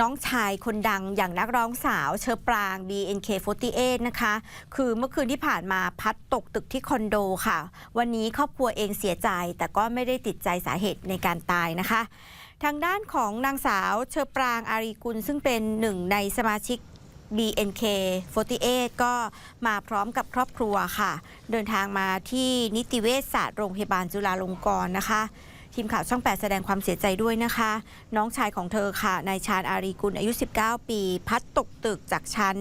น้องชายคนดังอย่างนักร้องสาวเชอปราง BNK48 นะคะ คือเมื่อคืนที่ผ่านมาพัดตกตึกที่คอนโดค่ะ วันนี้ครอบครัวเองเสียใจ แต่ก็ไม่ได้ติดใจสาเหตุในการตายนะคะ ทางด้านของนางสาวเชอปรางอารีกุล ซึ่งเป็นหนึ่งในสมาชิก BNK48 ก็มาพร้อมกับครอบครัวค่ะ เดินทางมาที่นิติเวชศาสตร์โรงพยาบาลจุฬาลงกรณ์นะคะ ทีมข่าวช่อง 8 แสดงความเสียใจด้วยนะคะ น้องชายของเธอค่ะนายชาญอารีกุลอายุ 19 ปี พัดตกตึกจากชั้น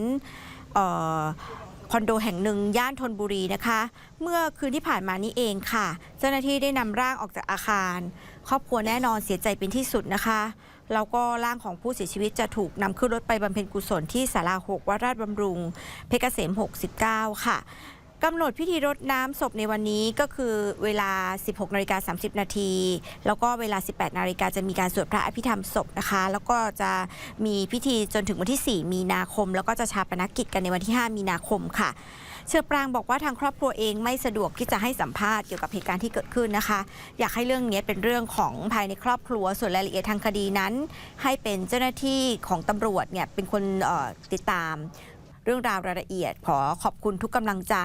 คอนโดแห่งหนึ่งย่านธนบุรีนะคะ เมื่อคืนที่ผ่านมานี้เองค่ะ เจ้าหน้าที่ได้นำร่างออกจากอาคาร ครอบครัวแน่นอนเสียใจเป็นที่สุดนะคะแล้วก็ร่างของผู้เสียชีวิตจะถูกนำขึ้นรถไปบำเพ็ญกุศลที่ศาลา6วัดราชบำรุง เพชรเกษม 69 ค่ะ กำหนดพิธีรดน้ำศพในวันนี้ก็คือเวลา 16นาฬิกา30 นาที แล้วก็เวลา 18นาฬิกาจะมีการสวดพระอภิธรรมศพนะคะ แล้วก็จะมีพิธีจนถึงวันที่ 4 มีนาคม แล้วก็จะชาปนกิจกันในวันที่ 5 มีนาคมค่ะ เชอปรางบอกว่าทางครอบครัวเองไม่สะดวกที่จะให้สัมภาษณ์เกี่ยวกับเหตุการณ์ที่เกิดขึ้นนะคะ อยากให้เรื่องนี้เป็นเรื่องของภายในครอบครัว ส่วนรายละเอียดทางคดีนั้น ให้เป็นเจ้าหน้าที่ของตำรวจเนี่ยเป็นคนติดตาม เรื่องราวรายละเอียด ขอขอบคุณทุกกำลังใจ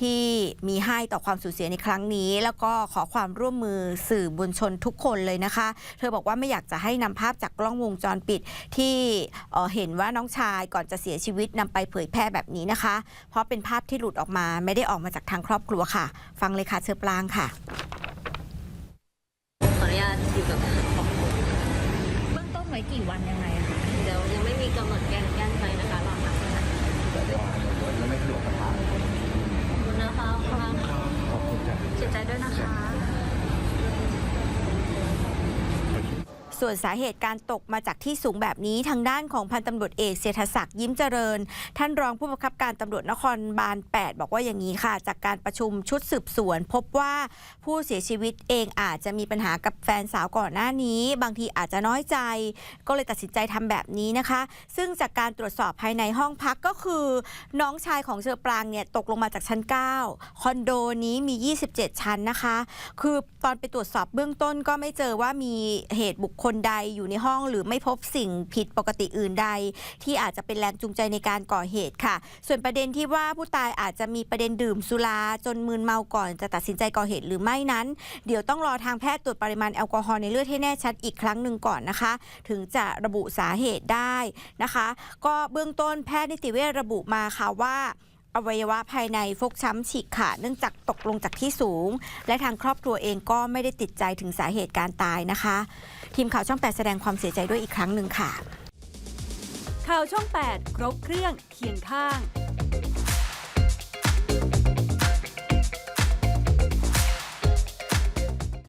ที่มีให้ต่อความสูญเสียในครั้งนี้ แล้วก็ขอความร่วมมือสื่อมวลชนทุกคนเลยนะคะ เธอบอกว่าไม่อยากจะให้นำภาพจากกล้องวงจรปิดที่เอ่อเห็นว่าน้องชายก่อนจะเสียชีวิตนำไปเผยแพร่แบบนี้นะคะ เพราะเป็นภาพที่หลุดออกมาไม่ได้ออกมาจากทางครอบครัวค่ะ ฟังเลยค่ะเชอปรางค่ะขออนุญาตอยู่กับครอบครัวเบื้องต้นไว้กี่วันยังไงอะคะเดี๋ยวยังไม่มีกำหนดแกนแกนไป ใจด้วยนะคะ ส่วนสาเหตุการตกมาจากที่สูงแบบนี้ทางด้านของพันตำรวจเอกเศรษฐศักดิ์ยิ้มเจริญ ท่านรองผู้บังคับการตำรวจนครบาล 8 บอกว่าอย่างนี้ค่ะ จากการประชุมชุดสืบสวน พบว่าผู้เสียชีวิตเองอาจจะมีปัญหากับแฟนสาวก่อนหน้านี้ บางทีอาจจะน้อยใจ ก็เลยตัดสินใจทำแบบนี้นะคะ ซึ่งจากการตรวจสอบภายในห้องพักก็คือ น้องชายของเชอปรางเนี่ยตกลงมาจากชั้น 9 คอนโดนี้มี 27 ชั้นนะคะ คือตอนไปตรวจสอบเบื้องต้นก็ไม่เจอว่ามีเหตุบุคคลคนใดอยู่ในห้องหรือไม่พบสิ่งผิดปกติอื่นใด ที่อาจจะเป็นแรงจูงใจในการก่อเหตุค่ะ ส่วนประเด็นที่ว่าผู้ตายอาจจะมีประเด็นดื่มสุราจนมึนเมาก่อนจะตัดสินใจก่อเหตุหรือไม่นั้น เดี๋ยวต้องรอทางแพทย์ตรวจปริมาณแอลกอฮอล์ในเลือดให้แน่ชัดอีกครั้งหนึ่งก่อนนะคะ ถึงจะระบุสาเหตุได้นะคะ ก็เบื้องต้นแพทย์นิติเวชระบุมาค่ะว่า อวัยวะภายในฟกช้ำฉีกขาดเนื่องจากตกลงจากที่สูง และทางครอบครัวเองก็ไม่ได้ติดใจถึงสาเหตุการตายนะคะ ทีมข่าวช่อง 8 แสดงความเสียใจด้วยอีกครั้งหนึ่งค่ะ ข่าวช่อง 8 ครบเครื่องเคียงข้าง